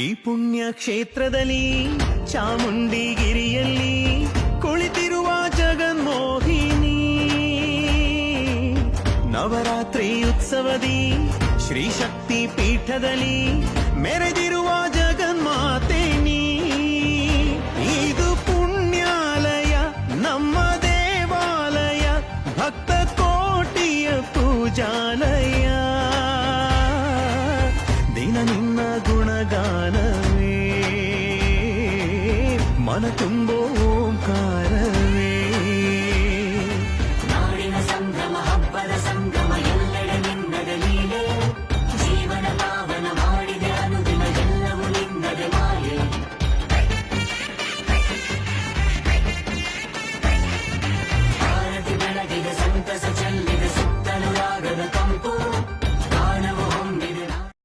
ಈ ಪುಣ್ಯ ಕ್ಷೇತ್ರದಲ್ಲಿ ಚಾಮುಂಡಿಗಿರಿಯಲ್ಲಿ ಕುಳಿತಿರುವ ಜಗನ್ಮೋಹಿನಿ. ನವರಾತ್ರಿ ಉತ್ಸವದಿ ಶ್ರೀ ಶಕ್ತಿ ಪೀಠದಲ್ಲಿ ಮೆರೆದಿರುವ ಜಗನ್ಮಾತೆ ನೀ ಇದು ಪುಣ್ಯಾಲಯ, ನಮ್ಮ ದೇವಾಲಯ ಭಕ್ತ ಕೋಟಿಯ ಪೂಜಾಲಯ. காண தும்போம் கார